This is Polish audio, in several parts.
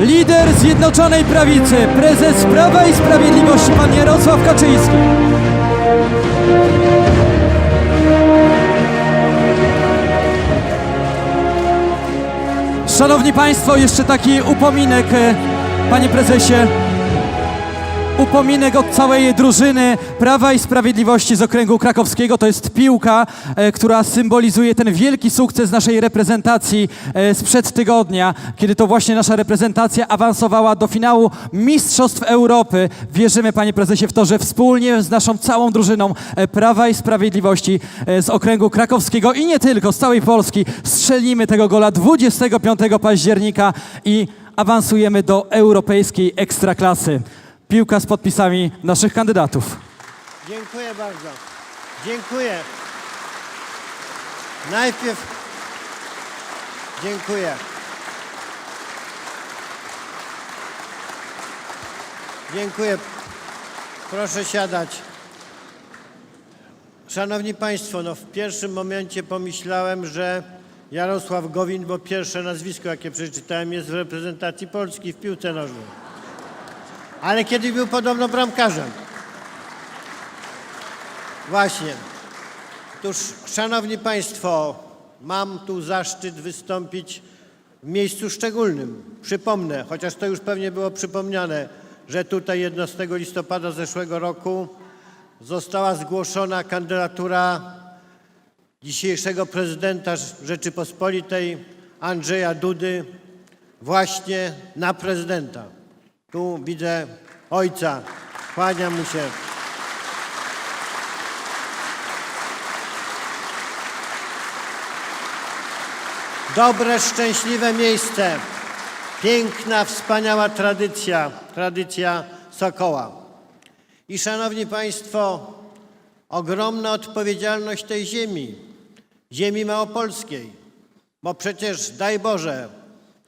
lider Zjednoczonej Prawicy, prezes Prawa i Sprawiedliwości, pan Jarosław Kaczyński. Szanowni Państwo, jeszcze taki upominek, e, Panie Prezesie. Upominek od całej drużyny Prawa i Sprawiedliwości z okręgu krakowskiego. To jest piłka, e, która symbolizuje ten wielki sukces naszej reprezentacji e, sprzed tygodnia, kiedy to właśnie nasza reprezentacja awansowała do finału Mistrzostw Europy. Wierzymy, panie prezesie, w to, że wspólnie z naszą całą drużyną e, Prawa i Sprawiedliwości z okręgu krakowskiego i nie tylko, z całej Polski strzelimy tego gola 25 października i awansujemy do europejskiej ekstraklasy. Piłka z podpisami naszych kandydatów. Dziękuję bardzo. Dziękuję. Najpierw dziękuję. Dziękuję. Proszę siadać. Szanowni Państwo, no w pierwszym momencie pomyślałem, że Jarosław Gowin, bo pierwsze nazwisko, jakie przeczytałem, jest w reprezentacji Polski w piłce nożnej. Ale kiedyś był podobno bramkarzem. Właśnie. Otóż, Szanowni Państwo, mam tu zaszczyt wystąpić w miejscu szczególnym. Przypomnę, chociaż to już pewnie było przypomniane, że tutaj 11 listopada zeszłego roku została zgłoszona kandydatura dzisiejszego prezydenta Rzeczypospolitej Andrzeja Dudy właśnie na prezydenta. Tu widzę ojca, kłaniam mu się. Dobre, szczęśliwe miejsce. Piękna, wspaniała tradycja, tradycja Sokoła. I szanowni Państwo, ogromna odpowiedzialność tej ziemi, ziemi małopolskiej, bo przecież, daj Boże,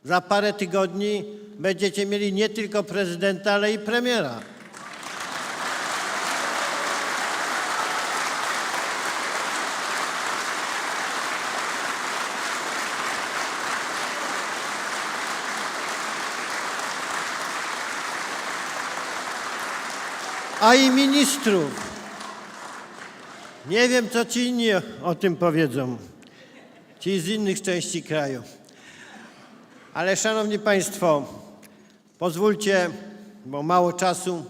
za parę tygodni będziecie mieli nie tylko prezydenta, ale i premiera. a i ministrów. Nie wiem, co ci inni o tym powiedzą, ci z innych części kraju. Ale szanowni państwo, pozwólcie, bo mało czasu,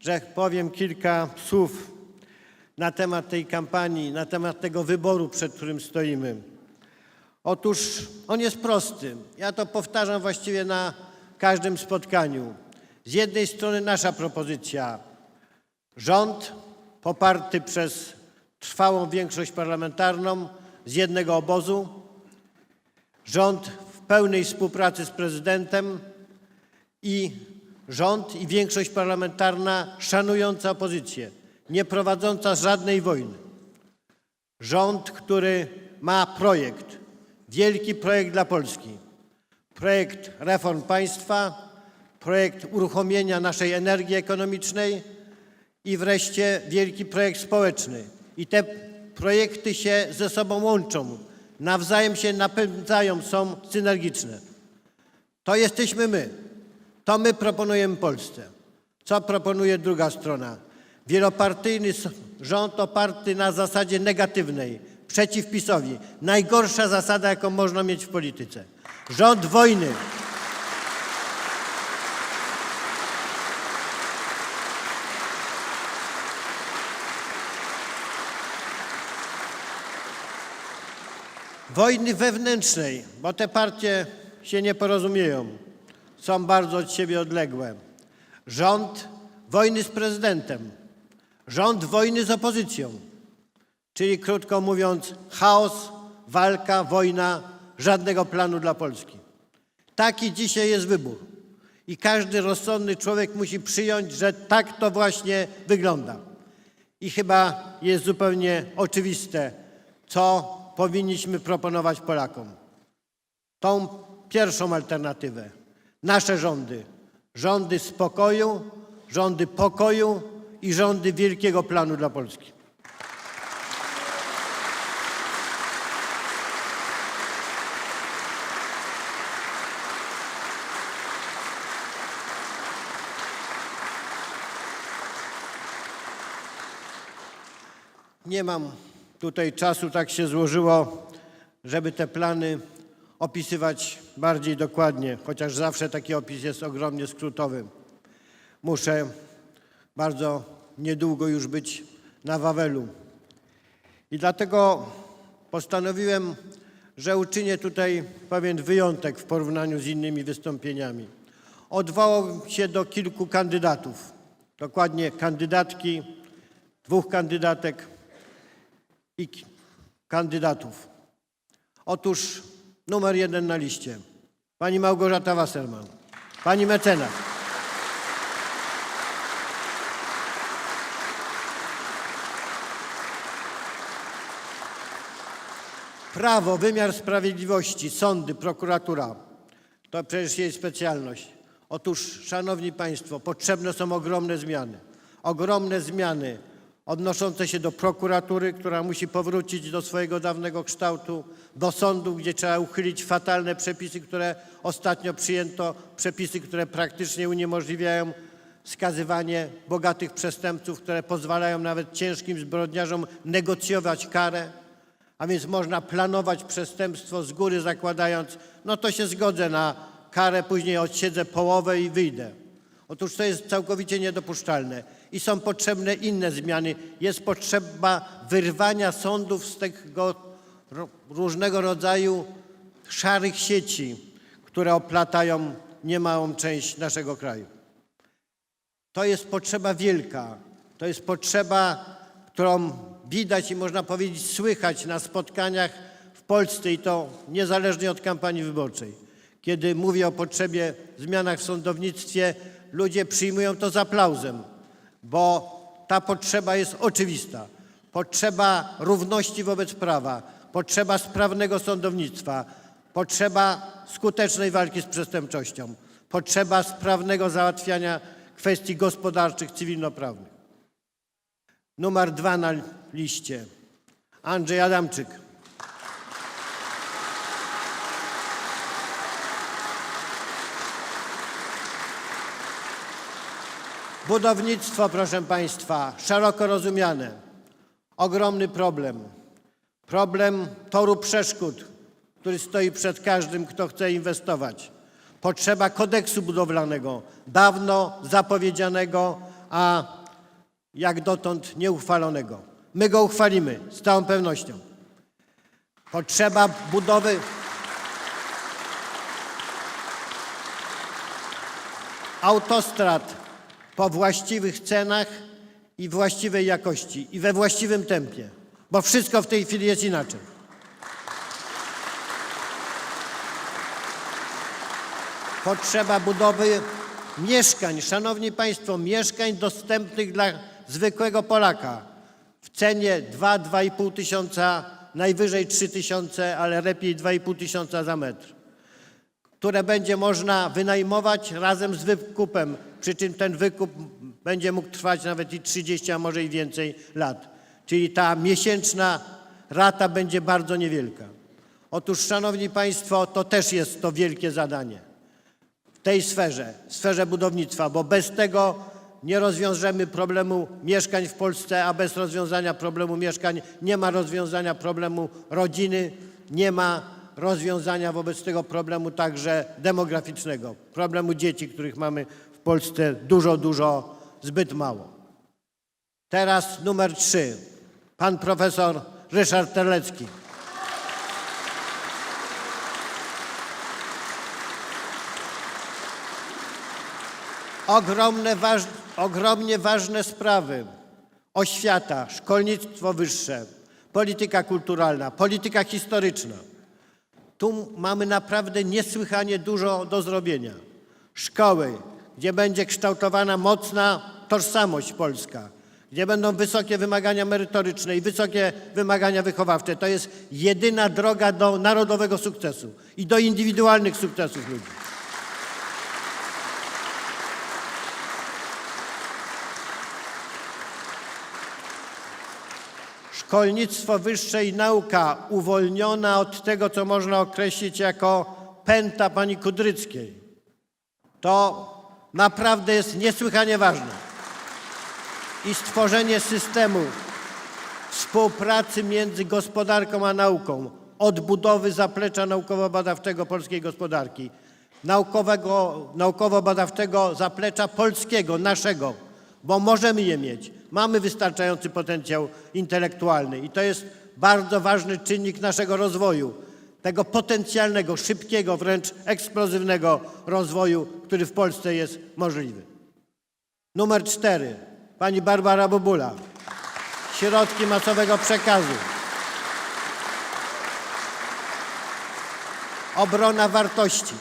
że powiem kilka słów na temat tej kampanii, na temat tego wyboru, przed którym stoimy. Otóż on jest prosty. Ja to powtarzam właściwie na każdym spotkaniu. Z jednej strony nasza propozycja Rząd poparty przez trwałą większość parlamentarną z jednego obozu, rząd w pełnej współpracy z prezydentem i rząd i większość parlamentarna szanująca opozycję, nie prowadząca żadnej wojny. Rząd, który ma projekt, wielki projekt dla Polski. Projekt reform państwa, projekt uruchomienia naszej energii ekonomicznej, i wreszcie wielki projekt społeczny. I te projekty się ze sobą łączą, nawzajem się napędzają, są synergiczne. To jesteśmy my. To my proponujemy Polsce. Co proponuje druga strona? Wielopartyjny rząd oparty na zasadzie negatywnej, przeciw PiSowi. Najgorsza zasada, jaką można mieć w polityce. Rząd wojny. wojny wewnętrznej, bo te partie się nie porozumieją, są bardzo od siebie odległe. Rząd wojny z prezydentem, rząd wojny z opozycją, czyli krótko mówiąc, chaos, walka, wojna, żadnego planu dla Polski. Taki dzisiaj jest wybór. I każdy rozsądny człowiek musi przyjąć, że tak to właśnie wygląda. I chyba jest zupełnie oczywiste, co powinniśmy proponować Polakom. Tą pierwszą alternatywę. Nasze rządy, rządy spokoju, rządy pokoju i rządy wielkiego planu dla Polski. Nie mam tutaj czasu, tak się złożyło, żeby te plany opisywać bardziej dokładnie, chociaż zawsze taki opis jest ogromnie skrótowy. Muszę bardzo niedługo już być na Wawelu. I dlatego postanowiłem, że uczynię tutaj pewien wyjątek w porównaniu z innymi wystąpieniami. Odwołał się do kilku kandydatów, dokładnie kandydatki, dwóch kandydatek i kandydatów. Otóż numer jeden na liście. Pani Małgorzata Wasserman. Pani mecenas. Prawo, wymiar sprawiedliwości, sądy, prokuratura to przecież jej specjalność. Otóż, Szanowni Państwo, potrzebne są ogromne zmiany. Ogromne zmiany odnoszące się do prokuratury, która musi powrócić do swojego dawnego kształtu, do sądu, gdzie trzeba uchylić fatalne przepisy, które ostatnio przyjęto, przepisy, które praktycznie uniemożliwiają skazywanie bogatych przestępców, które pozwalają nawet ciężkim zbrodniarzom negocjować karę. A więc można planować przestępstwo z góry zakładając, no to się zgodzę na karę, później odsiedzę połowę i wyjdę. Otóż to jest całkowicie niedopuszczalne i są potrzebne inne zmiany. Jest potrzeba wyrwania sądów z tego różnego rodzaju szarych sieci, które oplatają niemałą część naszego kraju. To jest potrzeba wielka. To jest potrzeba, którą widać i można powiedzieć słychać na spotkaniach w Polsce i to niezależnie od kampanii wyborczej. Kiedy mówię o potrzebie zmianach w sądownictwie, ludzie przyjmują to z aplauzem, bo ta potrzeba jest oczywista. Potrzeba równości wobec prawa, potrzeba sprawnego sądownictwa, potrzeba skutecznej walki z przestępczością, potrzeba sprawnego załatwiania kwestii gospodarczych, cywilnoprawnych. Numer dwa na liście. Andrzej Adamczyk. Budownictwo, proszę Państwa, szeroko rozumiane. Ogromny problem. Problem toru przeszkód, który stoi przed każdym, kto chce inwestować. Potrzeba kodeksu budowlanego, dawno zapowiedzianego, a jak dotąd nieuchwalonego. My go uchwalimy z całą pewnością. Potrzeba budowy autostrad po właściwych cenach i właściwej jakości i we właściwym tempie, bo wszystko w tej chwili jest inaczej. Potrzeba budowy mieszkań, szanowni państwo, mieszkań dostępnych dla zwykłego Polaka w cenie 2-2,5 tysiąca, najwyżej 3 tysiące, ale lepiej 2,5 tysiąca za metr które będzie można wynajmować razem z wykupem, przy czym ten wykup będzie mógł trwać nawet i 30, a może i więcej lat. Czyli ta miesięczna rata będzie bardzo niewielka. Otóż, Szanowni Państwo, to też jest to wielkie zadanie w tej sferze, sferze budownictwa, bo bez tego nie rozwiążemy problemu mieszkań w Polsce, a bez rozwiązania problemu mieszkań nie ma rozwiązania problemu rodziny, nie ma rozwiązania wobec tego problemu także demograficznego, problemu dzieci, których mamy w Polsce dużo, dużo, zbyt mało. Teraz numer trzy. Pan profesor Ryszard Terlecki. Ogromne, waż, ogromnie ważne sprawy. Oświata, szkolnictwo wyższe, polityka kulturalna, polityka historyczna. Tu mamy naprawdę niesłychanie dużo do zrobienia. Szkoły, gdzie będzie kształtowana mocna tożsamość polska, gdzie będą wysokie wymagania merytoryczne i wysokie wymagania wychowawcze. To jest jedyna droga do narodowego sukcesu i do indywidualnych sukcesów ludzi. Szkolnictwo wyższe i nauka uwolniona od tego, co można określić jako pęta pani Kudryckiej. To naprawdę jest niesłychanie ważne. I stworzenie systemu, współpracy między gospodarką a nauką, odbudowy zaplecza naukowo-badawczego polskiej gospodarki, naukowego, naukowo-badawczego zaplecza polskiego, naszego, bo możemy je mieć. Mamy wystarczający potencjał intelektualny i to jest bardzo ważny czynnik naszego rozwoju, tego potencjalnego, szybkiego, wręcz eksplozywnego rozwoju, który w Polsce jest możliwy. Numer cztery. Pani Barbara Bobula. Środki masowego przekazu. Obrona wartości.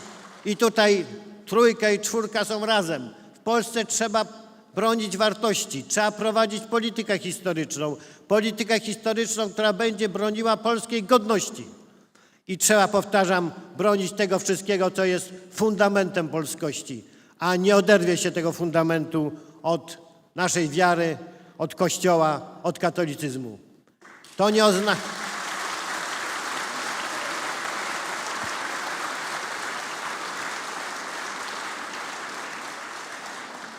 I tutaj trójka i czwórka są razem. W Polsce trzeba bronić wartości, trzeba prowadzić politykę historyczną. Politykę historyczną, która będzie broniła polskiej godności. I trzeba, powtarzam, bronić tego wszystkiego, co jest fundamentem polskości, a nie oderwie się tego fundamentu od naszej wiary, od Kościoła, od katolicyzmu. To nie oznacza.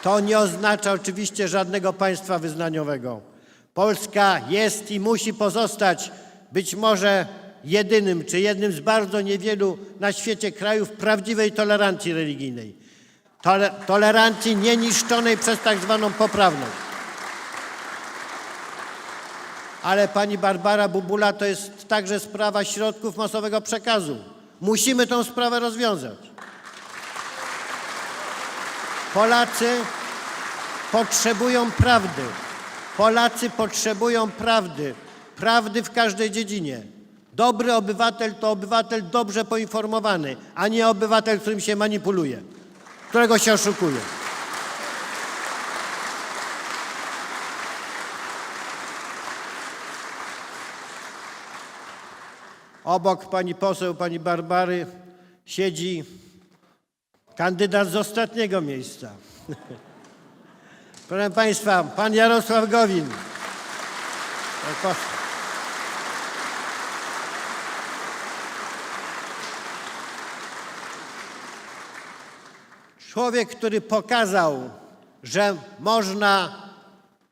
To nie oznacza oczywiście żadnego państwa wyznaniowego. Polska jest i musi pozostać być może jedynym czy jednym z bardzo niewielu na świecie krajów prawdziwej tolerancji religijnej. Tole, tolerancji nieniszczonej przez tak zwaną poprawność. Ale pani Barbara Bubula to jest także sprawa środków masowego przekazu. Musimy tą sprawę rozwiązać. Polacy potrzebują prawdy. Polacy potrzebują prawdy. Prawdy w każdej dziedzinie. Dobry obywatel to obywatel dobrze poinformowany, a nie obywatel, którym się manipuluje, którego się oszukuje. Obok pani poseł, pani Barbary siedzi kandydat z ostatniego miejsca. Proszę Państwa, pan Jarosław Gowin. Człowiek, który pokazał, że można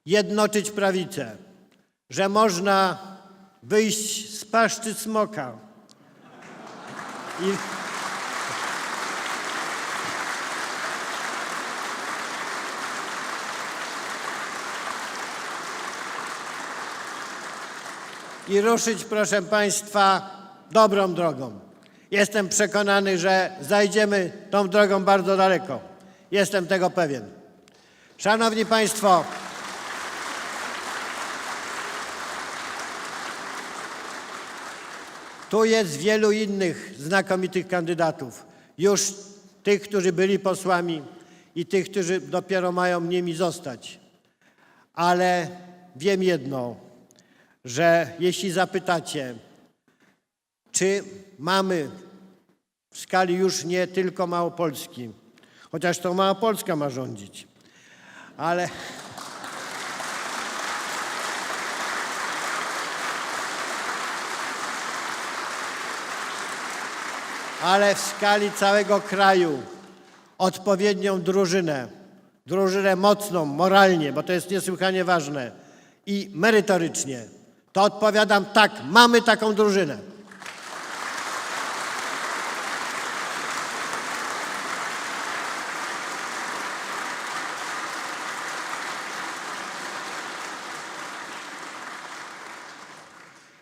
jednoczyć prawicę, że można wyjść z paszczy smoka i i ruszyć, proszę Państwa, dobrą drogą. Jestem przekonany, że zajdziemy tą drogą bardzo daleko. Jestem tego pewien. Szanowni Państwo, tu jest wielu innych znakomitych kandydatów. Już tych, którzy byli posłami i tych, którzy dopiero mają nimi zostać. Ale wiem jedno, że jeśli zapytacie, czy mamy w skali już nie tylko Małopolski, chociaż to Małopolska ma rządzić, ale ale w skali całego kraju odpowiednią drużynę, drużynę mocną, moralnie, bo to jest niesłychanie ważne i merytorycznie, to odpowiadam tak, mamy taką drużynę.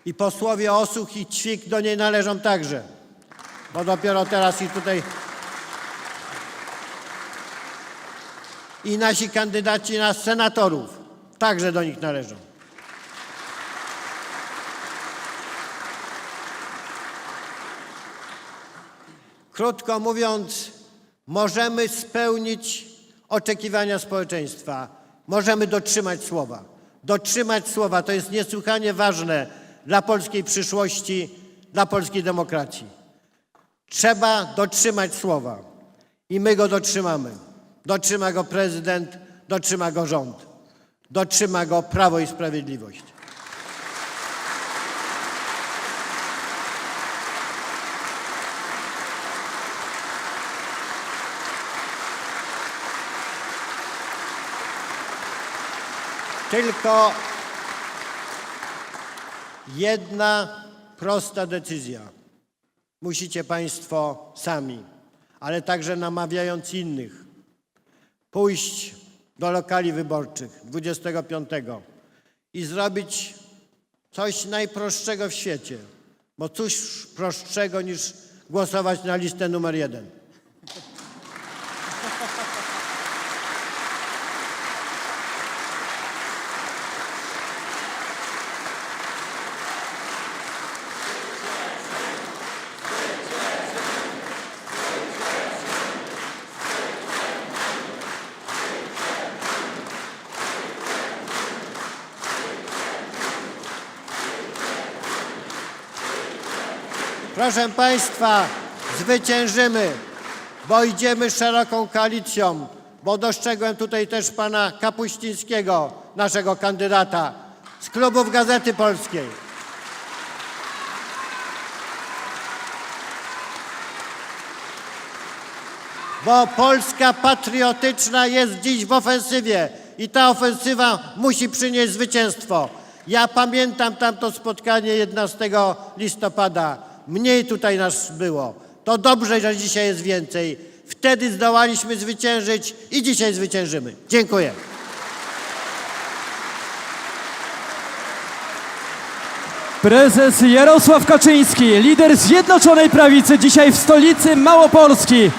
I posłowie Osuch i Ćwik do niej należą także, bo dopiero teraz ich tutaj... I nasi kandydaci na senatorów także do nich należą. Krótko mówiąc, możemy spełnić oczekiwania społeczeństwa, możemy dotrzymać słowa. Dotrzymać słowa to jest niesłychanie ważne dla polskiej przyszłości, dla polskiej demokracji. Trzeba dotrzymać słowa i my go dotrzymamy. Dotrzyma go prezydent, dotrzyma go rząd, dotrzyma go Prawo i Sprawiedliwość. Tylko jedna prosta decyzja. Musicie Państwo sami, ale także namawiając innych, pójść do lokali wyborczych 25 i zrobić coś najprostszego w świecie. Bo cóż prostszego niż głosować na listę numer jeden. Proszę Państwa, zwyciężymy, bo idziemy szeroką koalicją, bo dostrzegłem tutaj też pana Kapuścińskiego, naszego kandydata z klubów Gazety Polskiej. Bo Polska patriotyczna jest dziś w ofensywie i ta ofensywa musi przynieść zwycięstwo. Ja pamiętam tamto spotkanie 11 listopada. Mniej tutaj nas było. To dobrze, że dzisiaj jest więcej. Wtedy zdołaliśmy zwyciężyć i dzisiaj zwyciężymy. Dziękuję. Prezes Jarosław Kaczyński, lider Zjednoczonej Prawicy, dzisiaj w stolicy Małopolski.